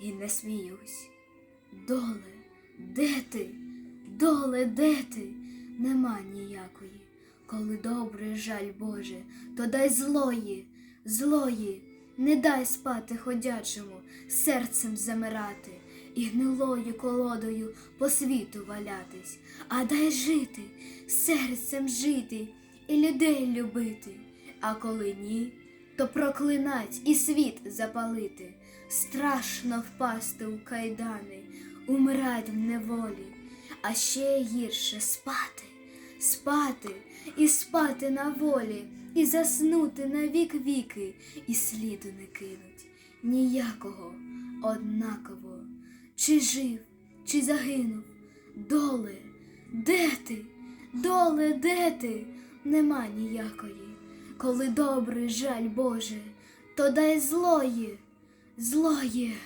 і не сміюсь. Доле, де ти? Доле, де ти? Нема ніякої. Коли добре жаль Боже, то дай злої, злої, не дай спати ходячому, серцем замирати і гнилою колодою по світу валятись, а дай жити, серцем жити і людей любити. А коли ні, то проклинать і світ запалити, страшно впасти у кайдани, умирать в неволі, а ще гірше спати, спати і спати на волі, і заснути на вік віки, і сліду не кинуть ніякого, однаково, чи жив, чи загинув, доле, де ти, доле, де ти? Нема ніякої. Коли добрий жаль Боже, то дай злої, злої.